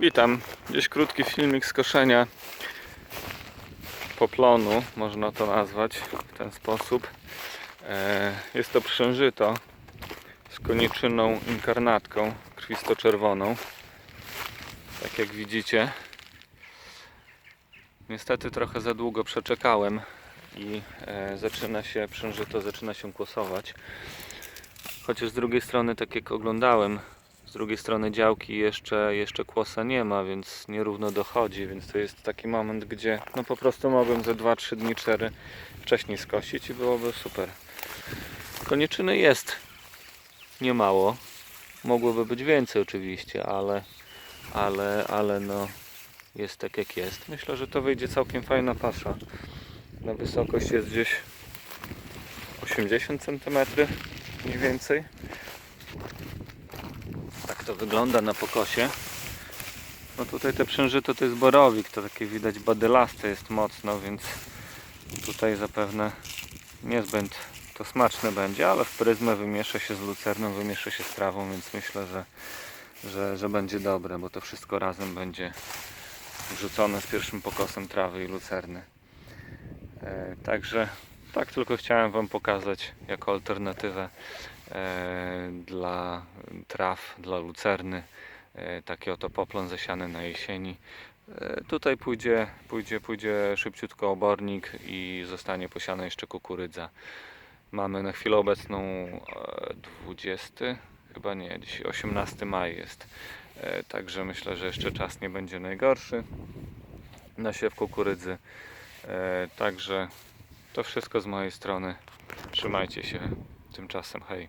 Witam. Gdzieś krótki filmik z koszenia poplonu, można to nazwać w ten sposób. E, Jest to przężyto z koniczyną inkarnatką krwisto-czerwoną. Tak jak widzicie. Niestety trochę za długo przeczekałem i e, zaczyna się, przężyto zaczyna się kłosować. Chociaż z drugiej strony, tak jak oglądałem, z drugiej strony działki jeszcze, jeszcze kłosa nie ma, więc nierówno dochodzi, więc to jest taki moment, gdzie no po prostu mogłem ze 2-3 dni, 4 wcześniej skosić i byłoby super. Koniczyny jest niemało. Mogłoby być więcej oczywiście, ale, ale, ale no jest tak jak jest. Myślę, że to wyjdzie całkiem fajna pasza. Na wysokość jest gdzieś 80 cm mniej więcej. To wygląda na pokosie. No tutaj te przężyto to jest borowik, to takie widać badylaste jest mocno, więc tutaj zapewne niezbędnie to smaczne będzie, ale w pryzmę wymiesza się z lucerną, wymiesza się z trawą, więc myślę, że, że, że będzie dobre, bo to wszystko razem będzie wrzucone z pierwszym pokosem trawy i lucerny. E, także tak tylko chciałem Wam pokazać jako alternatywę e, dla traw, dla lucerny. E, taki oto poplon zasiany na jesieni. E, tutaj pójdzie, pójdzie, pójdzie szybciutko obornik i zostanie posiana jeszcze kukurydza. Mamy na chwilę obecną e, 20, chyba nie, dzisiaj 18 maj jest. E, Także myślę, że jeszcze czas nie będzie najgorszy na siew kukurydzy. E, Także to wszystko z mojej strony. Trzymajcie się. Tymczasem hej.